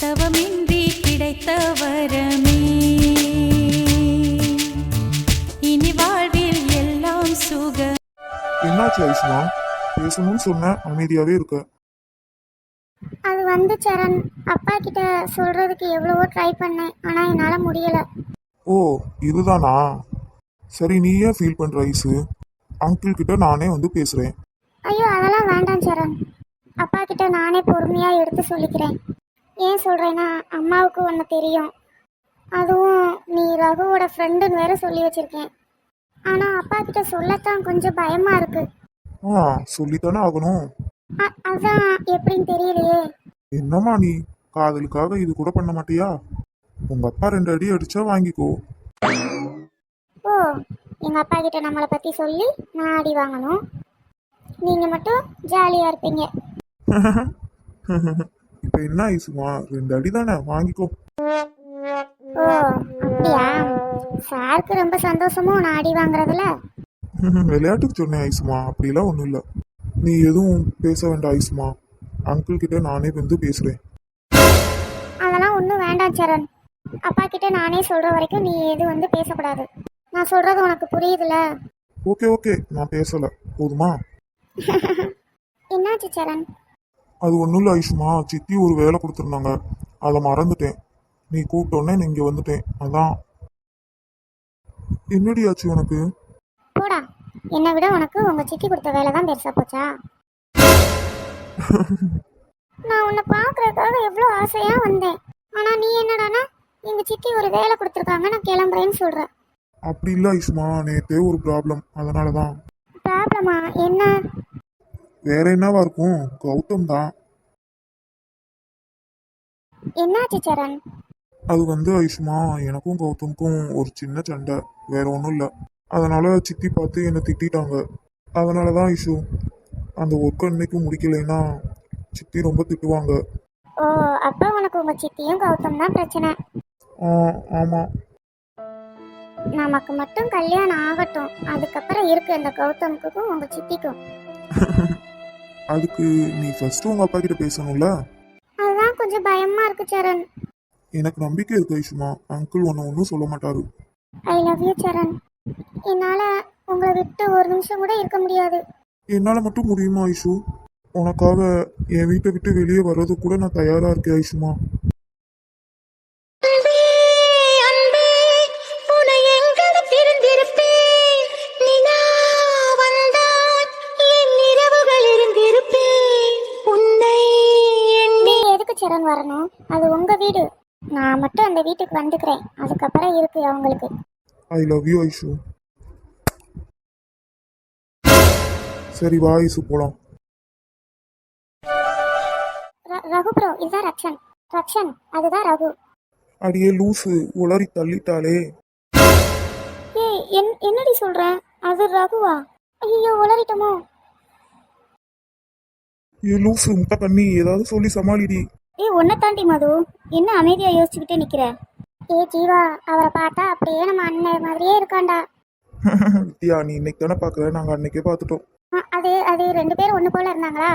தவமின்றி கிடைத்த வரமே. இனி வாழ்வில் எல்லாம் சுக என்னாச்சு ஐஸ்மா? பேசணும்னு சொன்ன அமைதியாவே இருக்க. அது வந்து சரண் அப்பா கிட்ட சொல்றதுக்கு எவ்வளவோ ட்ரை பண்ணேன் ஆனா என்னால முடியல. ஓ இதுதானா? சரி நீ ஏன் ஃபீல் பண்ற ஐஸு அங்கிள் கிட்ட நானே வந்து பேசுறேன். ஐயோ அதெல்லாம் வேண்டாம் சரண். அப்பா கிட்ட நானே பொறுமையா எடுத்து சொல்லிக்கிறேன். ஏன் சொல்றேன்னா அம்மாவுக்கு ஒன்று தெரியும். அதுவும் நீ ரகுவோட ஃப்ரெண்டுன்னு வேற சொல்லி வச்சிருக்கேன். ஆனா அப்பா கிட்ட சொல்லத்தான் கொஞ்சம் பயமா இருக்கு. ஆ சொல்லித்தானே ஆகணும். அ- அதான் எப்படின்னு தெரியலையே. என்னம்மா நீ? காதலுக்காக இது கூட பண்ண மாட்டியா? உங்க அப்பா ரெண்டு அடி அடிச்சா வாங்கிக்கோ. ஓ எங்க அப்பா கிட்ட நம்மளை பத்தி சொல்லி நான் அடி வாங்கணும். நீங்க மட்டும் ஜாலியா இருப்பீங்க. இப்ப என்ன ஐசுமா ரெண்டு அடி தானே வாங்கிக்கோ. ஓ அப்படியா? சாருக்கு ரொம்ப சந்தோஷமோ நான் அடி வாங்குறதுல. விளையாட்டுக்கு சொன்னேன் ஐசுமா அப்படிலாம் ஒன்றும் இல்லை. நீ எதுவும் பேச வேண்டாம் ஐசுமா அங்கிள் கிட்ட நானே வந்து பேசுறேன். அதெல்லாம் ஒன்றும் வேண்டாம் சரண். அப்பா கிட்ட நானே சொல்ற வரைக்கும் நீ எதுவும் வந்து பேசக்கூடாது. நான் சொல்றது உனக்கு புரியுதுல? Okay okay. நான் பேசல. போதுமா? என்னாச்சு சரண்? அது ஒன்றும் இல்லை ஐஷுமா. சித்தி ஒரு வேலை கொடுத்துருந்தாங்க. அதை மறந்துட்டேன். நீ கூப்பிட்டோன்னே நான் இங்கே வந்துட்டேன். அதான். என்னடி ஆச்சு உனக்கு? போடா. என்னை விட உனக்கு உங்க சித்தி கொடுத்த வேலை தான் பெருசா போச்சா? நான் உன்னை பார்க்கறதுக்காக எவ்வளோ ஆசையா வந்தேன். ஆனா நீ என்னடானா எங்க சித்தி ஒரு வேலை கொடுத்துருக்காங்க நான் கிளம்புறேன்னு சொல்ற. அப்படி இல்லை ஐஷுமா. நேற்றே ஒரு ப்ராப்ளம் அதனால தான் ப்ராப்ளமா என்ன? வேற என்னவா இருக்கும்? கௌதம் தான் என்னாச்சு சரண்? அது வந்து ஐஷுமா எனக்கும் கௌதமுக்கும் ஒரு சின்ன சண்டை. வேற ஒன்றும் இல்லை. அதனால சித்தி பார்த்து என்னை திட்டிட்டாங்க. அதனால தான் ஐஷு அந்த ஒர்க்கை இன்னைக்கு முடிக்கலைன்னா சித்தி ரொம்ப திட்டுவாங்க. ஓ அப்போ உனக்கு உங்க சித்தியும் கௌதம் தான் பிரச்சனை? ஆ ஆமாம் நமக்கு மட்டும் கல்யாணம் ஆகட்டும். அதுக்கப்புறம் இருக்கு அந்த கௌதமுக்கும் உங்க சித்திக்கும். அதுக்கு நீ ஃபர்ஸ்ட் உங்க அப்பா கிட்ட பேசணும்ல? அதுதான் கொஞ்சம் பயமா இருக்கு சரண். எனக்கு நம்பிக்கை இருக்கு ஐஷுமா. அங்கிள் ஒன்று ஒன்றும் சொல்ல மாட்டாரு. I love you Charan. என்னால உங்களை விட்டு ஒரு நிமிஷம் கூட இருக்க முடியாது. என்னால் மட்டும் முடியுமா ஐஷு? உனக்காக என் வீட்டை விட்டு வெளியே வர்றது கூட நான் தயாராக இருக்கேன் ஐஷுமா. சரண் வரணும். அது உங்க வீடு. நான் மட்டும் அந்த வீட்டுக்கு வந்துக்கிறேன். அதுக்கப்புறம் இருக்கு அவங்களுக்கு. ஐ லவ் யூ ஐஷு சரி வா ஐஷு போலாம். ரகு ப்ரோ இதுதான் ரக்ஷன். ரக்ஷன் அதுதான் ரகு. அடியே லூசு உளறி தள்ளிட்டாளே. ஏய் என் என்னடி சொல்ற? அது ரகுவா? ஐயோ உளறிட்டோமோ. ஏ லூசு முட்டை கண்ணி ஏதாவது சொல்லி சமாளிடி. ஏய் உன்னை தாண்டி மது. என்ன அமைதியா யோசிச்சுக்கிட்டே நிக்கிற? ஏ ஜீவா அவரை பார்த்தா அப்படியே நம்ம அண்ணன் மாதிரியே இருக்காண்டா. வித்யா நீ இன்னைக்கு தானே பார்க்குற? நாங்கள் அன்னைக்கே பார்த்துட்டோம். அது அது ரெண்டு பேரும் ஒன்று போல இருந்தாங்களா?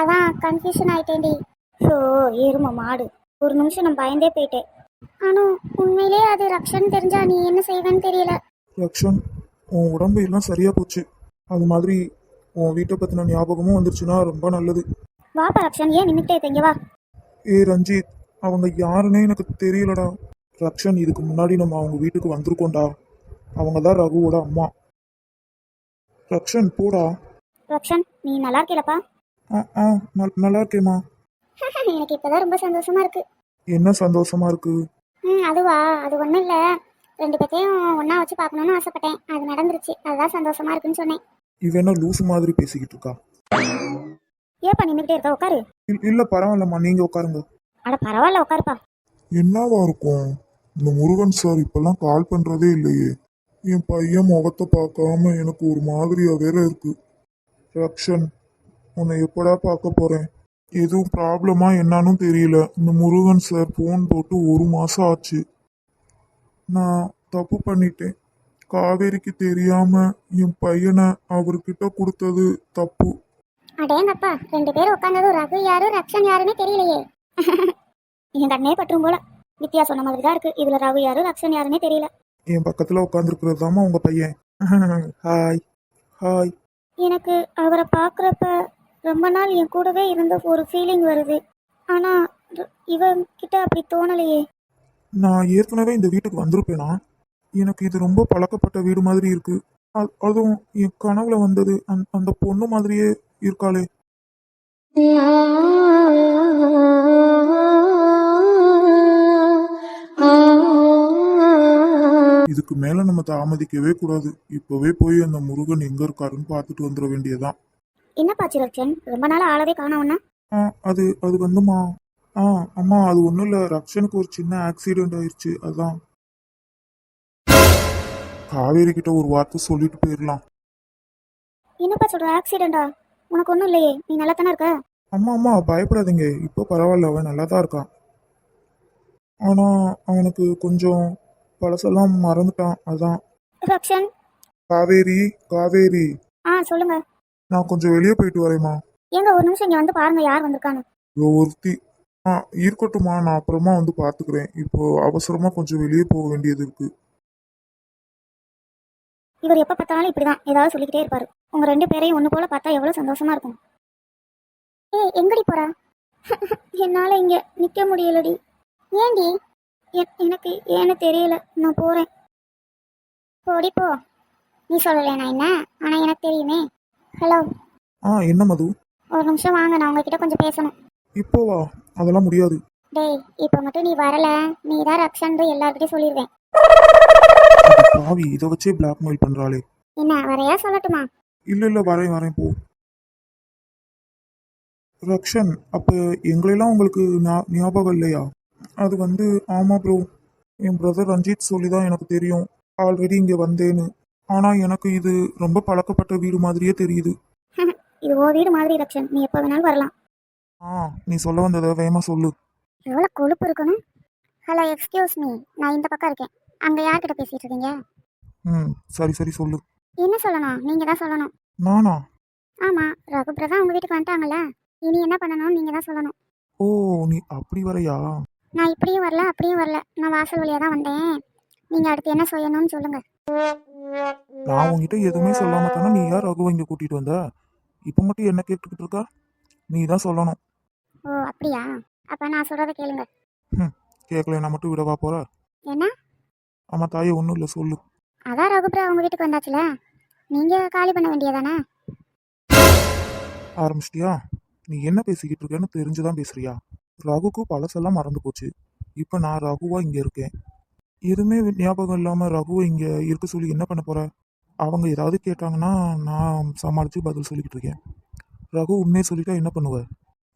அதான் கன்ஃபியூஷன் ஆயிட்டேன்டி. ஸோ எரும மாடு. ஒரு நிமிஷம் நான் பயந்தே போயிட்டேன். ஆனால் உண்மையிலே அது ரக்ஷன் தெரிஞ்சா நீ என்ன செய்வேன்னு தெரியல. ரக்ஷன் உன் உடம்பு எல்லாம் சரியா போச்சு. அது மாதிரி உன் வீட்டை பற்றின ஞாபகமும் வந்துருச்சுன்னா ரொம்ப நல்லது. வாப்பா ரக்ஷன். ஏன் நின்றுட்டே இருக்கீங்க வா. ஏ ரஞ்சித் அவங்க யாருன்னே எனக்கு தெரியலடா. ரக்ஷன் இதுக்கு முன்னாடி நம்ம அவங்க வீட்டுக்கு வந்திருக்கோம்டா. அவங்க தான் ரகுவோட அம்மா. ரக்ஷன் போடா. ரக்ஷன் நீ நல்லா இருக்கீலப்பா? ஆ ஆ நல்- நல்லா இருக்கேம்மா. எனக்கு இப்போதான் ரொம்ப சந்தோஷமா இருக்கு. என்ன சந்தோஷமா இருக்கு? ம் அதுவா? அது ஒன்றும் இல்லை. ரெண்டு பேர்த்தையும் ஒன்றா வச்சு பார்க்கணுன்னு ஆசைப்பட்டேன். அது நடந்துருச்சு. அதுதான் சந்தோஷமா இருக்குன்னு சொன்னேன். இவ என்ன லூசு மாதிரி பேசிக்கிட்டு இருக்கா? ஏப்பா நின்றுக்கிட்டே இருக்க? உட்காரு. இல்- இல்ல பரவாயில்லம்மா. நீங்க உட்காருங்க. அட பரவாயில்ல உட்காருப்பா. என்னவா இருக்கும்? இந்த முருகன் சார் இப்பெல்லாம் கால் பண்றதே இல்லையே. என் பையன் முகத்தை பார்க்காம எனக்கு ஒரு மாதிரியா வேற இருக்கு. ரக்ஷன் உன்னை எப்படா பார்க்க போறேன்? எதுவும் ப்ராப்ளமா என்னன்னு தெரியல. இந்த முருகன் சார் ஃபோன் போட்டு ஒரு மாசம் ஆச்சு. நான் தப்பு பண்ணிட்டேன். காவேரிக்கு தெரியாம என் பையனை அவர்கிட்ட கொடுத்தது தப்பு. அடேங்கப்பா ரெண்டு பேரும் உட்காந்ததும் ரகு யாரு ரக்ஷன் யாருன்னு தெரியலையே. என் கண்ணே பற்றும் போல. வித்யா சொன்ன மாதிரி தான் இருக்கு. இதுல ரகு யாரு ரக்ஷன் யாருன்னே தெரியல. என் பக்கத்தில் உட்காந்துருக்கிறது தாம்மா உங்கள் பையன். ஹாய் ஹாய் எனக்கு அவரை பார்க்குறப்ப ரொம்ப நாள் என் கூடவே இருந்த ஒரு ஃபீலிங் வருது. ஆனா இவன் கிட்ட அப்படி தோணலையே. நான் ஏற்கனவே இந்த வீட்டுக்கு வந்திருப்பேனா? எனக்கு இது ரொம்ப பழக்கப்பட்ட வீடு மாதிரி இருக்கு. அதுவும் என் கனவுல வந்தது அந்த பொண்ணு மாதிரியே இருக்காளே. இதுக்கு மேல நம்ம தாமதிக்கவே கூடாது. இப்பவே போய் அந்த முருகன் எங்க இருக்காருன்னு பார்த்துட்டு வந்துட வேண்டியதுதான். என்னப்பாச்சு ரக்ஷன் ரொம்ப நாள் ஆளவே காணோம்னா ஆ அது அது வந்துமா? ஆ அம்மா அது ஒன்றும் இல்லை. ரக்ஷனுக்கு ஒரு சின்ன ஆக்சிடென்ட் ஆயிடுச்சு அதான். காவேரி கிட்ட ஒரு வார்த்தை சொல்லிட்டு போயிடலாம். என்னப்பா சொல்ற? ஆக்சிடென்டா உனக்கு ஒன்றும் இல்லையே நீ நல்லா தானே இருக்க? அம்மா அம்மா பயப்படாதீங்க. இப்போ பரவாயில்ல அவன் நல்லா தான் இருக்கான். ஆனா அவனுக்கு கொஞ்சம் பழசெல்லாம் மறந்துட்டான் அதான். ரக்ஷன்? காவேரி காவேரி. ஆ சொல்லுங்க. நான் கொஞ்சம் வெளியே போயிட்டு வரேம்மா. ஏங்க ஒரு நிமிஷம் இங்க வந்து பாருங்க யார் வந்திருக்கான்னு. இதோ ஒருத்தி. ஆ இருக்கட்டும்மா நான் அப்புறமா வந்து பார்த்துக்கிறேன். இப்போ அவசரமா கொஞ்சம் வெளியே போக வேண்டியது இருக்கு. இவர் எப்ப பார்த்தாலும் இப்படிதான் ஏதாவது சொல்லிக்கிட்டே இருப்பாரு. உங்க ரெண்டு பேரையும் ஒண்ணு போல பார்த்தா எவ்வளவு சந்தோஷமா இருக்கும். ஏய் எங்கடி போறா? என்னால இங்க நிக்க முடியலடி. ஏண்டி எனக்கு ஏன்னு தெரியல. நான் போறேன். போடி போ. நீ சொல்லல நான் என்ன? ஆனா எனக்கு தெரியுமே. ஹலோ ஆ என்ன மது? ஒரு நிமிஷம் வாங்க நான் உங்ககிட்ட கொஞ்சம் பேசணும். இப்போ வா. அதெல்லாம் முடியாது. டேய் இப்போ மட்டும் நீ வரல. நீ தான் ரக்ஷன் எல்லார்கிட்டயும் சொல்லிடுவேன் பாவி இதை வச்சே பிளாக்மெயில் பண்றாளே? என்ன வரையா சொல்லட்டுமா? இல்ல இல்ல வரேன் வரேன் போ. ரக்ஷன் அப்ப எங்களெல்லாம் உங்களுக்கு ஞாபகம் இல்லையா? அது வந்து ஆமா ப்ரோ என் பிரதர் ரஞ்சித் சொல்லி தான் எனக்கு தெரியும். ஆல்ரெடி இங்க வந்தேன்னு. ஆனா எனக்கு இது ரொம்ப பழக்கப்பட்ட வீடு மாதிரியே தெரியுது. இது ஓ வீடு மாதிரி ரக்ஷன். நீ எப்போ வேணாலும் வரலாம். ஆ நீ சொல்ல வந்ததை வேகமா சொல்லு. எவ்வளோ கொழுப்பு இருக்கணும். ஹலோ எக்ஸ்கியூஸ் மீ நான் இந்த பக்கம் இருக்கேன். அங்கே யார்கிட்ட பேசிட்டு இருக்கீங்க? ம் சரி சரி சொல்லு. என்ன சொல்லணும்? நீங்கள் தான் சொல்லணும். நானா? ஆமாம் ரகு பிரதா உங்கள் வீட்டுக்கு வந்துட்டாங்கல்ல. இனி என்ன பண்ணணும்னு நீங்கள் தான் சொல்லணும். ஓ நீ அப்படி வரையா? நான் இப்படியும் வரல அப்படியும் வரல. நான் வாசல் வழியாக தான் வந்தேன். நீங்கள் அடுத்து என்ன செய்யணும்னு சொல்லுங்கள் நான் உன்கிட்ட எதுவுமே சொல்லாம தானே நீ யார் ரகுவை இங்க கூட்டிட்டு வந்த? இப்போ மட்டும் என்ன கேட்டுக்கிட்டு இருக்கா? நீ தான் சொல்லணும். ஓ அப்படியா? அப்போ நான் சொல்கிறத கேளுங்க. கேட்கல நான் மட்டும் விடவா போற? என்ன ஆமா தாயே ஒன்றும் இல்லை சொல்லு. அதான் ரகுப்ரா உங்கள் வீட்டுக்கு வந்தாச்சுல? நீங்கள் காலி பண்ண வேண்டியதானே? ஆரம்பிச்சிட்டியா? நீ என்ன பேசிக்கிட்டு இருக்கேன்னு தெரிஞ்சுதான் பேசுறியா? ரகுக்கு பழசெல்லாம் மறந்து போச்சு. இப்போ நான் ரகுவா இங்க இருக்கேன். எதுவுமே ஞாபகம் இல்லாம ரகுவை இங்க இருக்க சொல்லி என்ன பண்ண போற? அவங்க ஏதாவது கேட்டாங்கன்னா நான் சமாளிச்சு பதில் சொல்லிக்கிட்டு இருக்கேன். ரகு உண்மையை சொல்லிட்டா என்ன பண்ணுவ?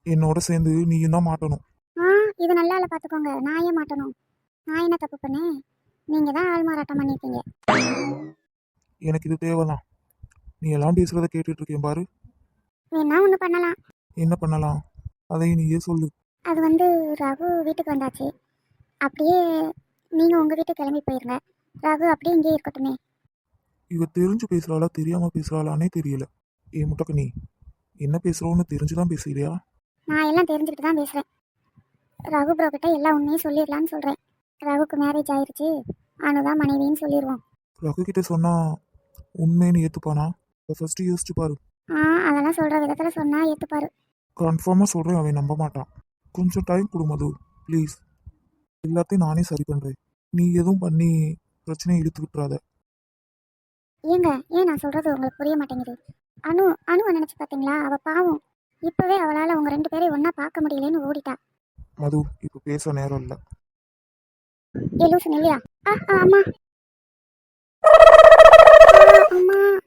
என்னோட சேர்ந்து நீயும் தான் மாட்டணும். இது நல்லா இல்லை பார்த்துக்கோங்க நான் ஏன் மாட்டணும்? நான் என்ன தப்பு பண்ணேன்? நீங்கள் தான் ஆள் மாறாட்டம் பண்ணியிருக்கீங்க எனக்கு இது தேவைதான். நீ எல்லாம் பேசுறத கேட்டுட்டு இருக்கேன் பாரு. வேணா ஒன்று பண்ணலாம்? என்ன பண்ணலாம்? அதையும் நீயே சொல்லு. அது வந்து ரகு வீட்டுக்கு வந்தாச்சு. அப்படியே நீங்கள் உங்கள் வீட்டுக்கு கிளம்பி போயிருங்க. ரகு அப்படியே இங்கேயே இருக்கட்டுமே. இவ தெரிஞ்சு பேசுறாளா தெரியாம பேசுறாளானே தெரியல. ஏ முட்டக்கனி என்ன பேசுறோன்னு தெரிஞ்சுதான் பேசுறியா நான் எல்லாம் தெரிஞ்சுக்கிட்டு தான் பேசுகிறேன் ரகு ப்ரோ கிட்ட எல்லா உண்மையும் சொல்லிடலான்னு சொல்கிறேன் ரகுக்கு மேரேஜ் ஆயிருச்சு. அனுதான் மனைவின்னு சொல்லிடுவோம் ரகு கிட்ட சொன்னா உண்மைன்னு ஏத்துப்பானா? ஃபர்ஸ்ட் யோசிச்சு பாரு. ஆ அதெல்லாம் சொல்கிற விதத்தில் சொன்னால் ஏற்றுப்பாரு கன்ஃபார்மா சொல்றேன் அவன் நம்ப மாட்டான். கொஞ்சம் டைம் கொடு மது ப்ளீஸ் எல்லாத்தையும் நானே சரி பண்றேன். நீ எதுவும் பண்ணி பிரச்சனையை இழுத்து விட்டுறாத. ஏங்க ஏன் நான் சொல்கிறது உங்களுக்கு புரிய மாட்டேங்குது? அனு அனுவை நினச்சி பார்த்தீங்களா அவள் பாவம். இப்போவே அவளால் உங்கள் ரெண்டு பேரையும் ஒன்றா பார்க்க முடியலன்னு ஓடிட்டா. மது இப்போ பேச நேரம் இல்லை. ஏ லூசு இல்லையா ஆ ஆ, அம்மா.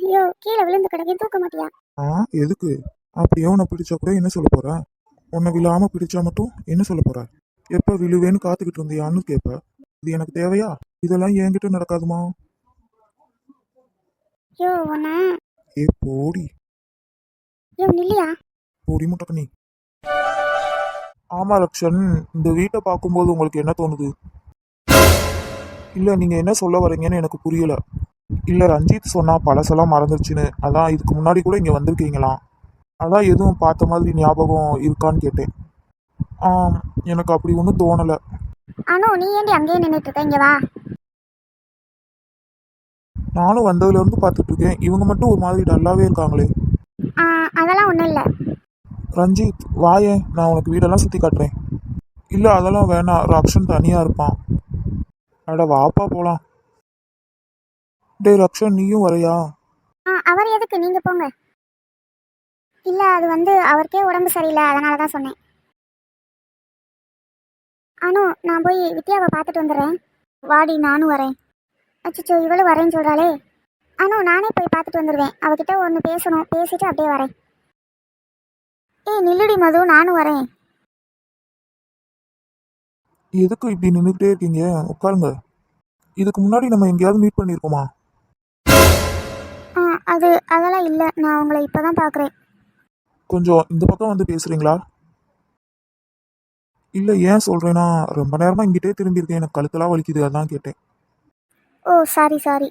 ஐயோ கீழே விழுந்து கிடக்கே. தூக்க மாட்டியா? ஆ எதுக்கு? அப்படியே உன்னை பிடிச்சா கூட என்ன சொல்ல போற? உன்னை விழாம பிடிச்சா மட்டும் என்ன சொல்ல போற? எப்ப விழுவேன்னு காத்துக்கிட்டு இருந்தியான்னு கேட்ப இது எனக்கு தேவையா? இதெல்லாம் என்கிட்ட நடக்காதுமா? ஐயோ உன்னை. ஏ போடி. ஐயோ நில்லையா போடி முட்டக்கனி ஆமா ரக்ஷன் இந்த வீட்டை பார்க்கும்போது உங்களுக்கு என்ன தோணுது? இல்ல நீங்க என்ன சொல்ல வரீங்கன்னு எனக்கு புரியல. இல்ல ரஞ்சித் சொன்னா பழசெல்லாம் மறந்துருச்சுன்னு. அதான் இதுக்கு முன்னாடி கூட இங்க வந்திருக்கீங்களாம். அதான் எதுவும் பார்த்த மாதிரி ஞாபகம் இருக்கான்னு கேட்டேன். எனக்கு அப்படி ஒன்றும் தோணலை. அனு நீ ஏண்டி அங்கேயே நின்றுட்டு இருக்க? இங்கே வா. நானும் வந்ததுலேருந்து பார்த்துட்டு இருக்கேன். இவங்க மட்டும் ஒரு மாதிரி டல்லாவே இருக்காங்களே. அதெல்லாம் ஒன்றும் இல்லை. ரஞ்சித் வாயே நான் உனக்கு வீடெல்லாம் சுற்றி காட்டுறேன். இல்லை அதெல்லாம் வேணாம். ரக்ஷன் தனியாக இருப்பான். அட வாப்பா போகலாம் டேய் ரக்ஷன் நீயும் வரையா? ஆ அவர் எதுக்கு? நீங்கள் போங்க. இல்லை அது வந்து அவருக்கே உடம்பு சரியில்லை. அதனால தான் சொன்னேன். அனு நான் போய் வித்யாவை பார்த்துட்டு வந்துடுறேன். வாடி நானும் வரேன். அச்சோ இவளும் வரேன்னு சொல்கிறாளே அனு நானே போய் பார்த்துட்டு வந்துடுவேன். அவகிட்ட ஒன்று பேசணும். பேசிட்டு அப்படியே வரேன். ஏய் நில்லுடி மது நானும் வரேன். எதுக்கு இப்படி நின்றுக்கிட்டே இருக்கீங்க? உட்காருங்க. இதுக்கு முன்னாடி நம்ம எங்கேயாவது மீட் பண்ணியிருக்கோமா? ஆ அது அதெல்லாம் இல்லை. நான் உங்களை இப்போ தான் பார்க்குறேன் கொஞ்சம் இந்த பக்கம் வந்து பேசுகிறீங்களா இல்லை ஏன் சொல்கிறேன்னா ரொம்ப நேரமாக இங்கிட்டே திரும்பியிருக்கேன். எனக்கு கழுத்தெல்லாம் வலிக்குது அதான் கேட்டேன். Oh sorry sorry.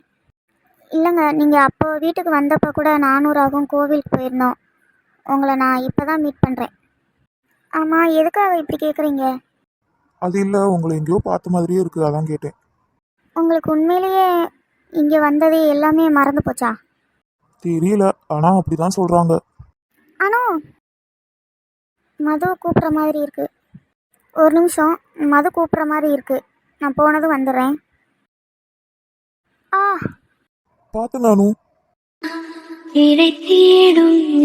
இல்லைங்க நீங்கள் அப்போ வீட்டுக்கு வந்தப்போ கூட நானூறாகும் கோவிலுக்கு போயிருந்தோம். உங்களை நான் இப்போ தான் மீட் பண்ணுறேன் ஆமாம் எதுக்காக இப்படி கேட்குறீங்க அது இல்லை உங்களை எங்கேயோ பார்த்த மாதிரியே இருக்குது அதான் கேட்டேன். உங்களுக்கு உண்மையிலேயே இங்கே வந்தது எல்லாமே மறந்து போச்சா? தெரியல ஆனால் அப்படி தான் சொல்கிறாங்க அனு! மது கூப்பிட்ற மாதிரி இருக்கு. ஒரு நிமிஷம் மது கூப்பிட்ற மாதிரி இருக்கு. நான் போனதும் வந்துடுறேன். ஆ! தேடும் இரவிலே உயிரே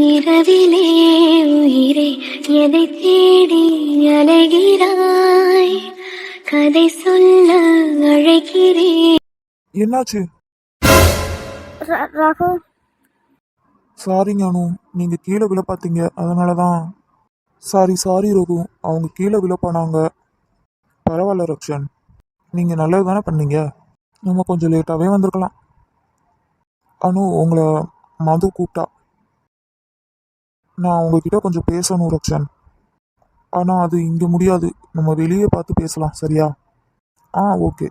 எதை தேடி அலைகிறாய்? கதை சொல்ல அழைக்கிறேன். என்னாச்சு? ரகு. சாரிங்க அனு நீங்கள் கீழே விழ பார்த்தீங்க அதனால தான் சாரி சாரி ரகு. அவங்க கீழே விழ போனாங்க பரவாயில்ல ரக்ஷன். நீங்கள் நல்லது தானே பண்ணீங்க? நம்ம கொஞ்சம் லேட்டாகவே வந்திருக்கலாம். அனு உங்களை மது கூப்பிட்டா. நான் உங்ககிட்ட கொஞ்சம் பேசணும் ரக்ஷன். ஆனால் அது இங்கே முடியாது. நம்ம வெளியே பார்த்து பேசலாம் சரியா? ஆ ஓகே.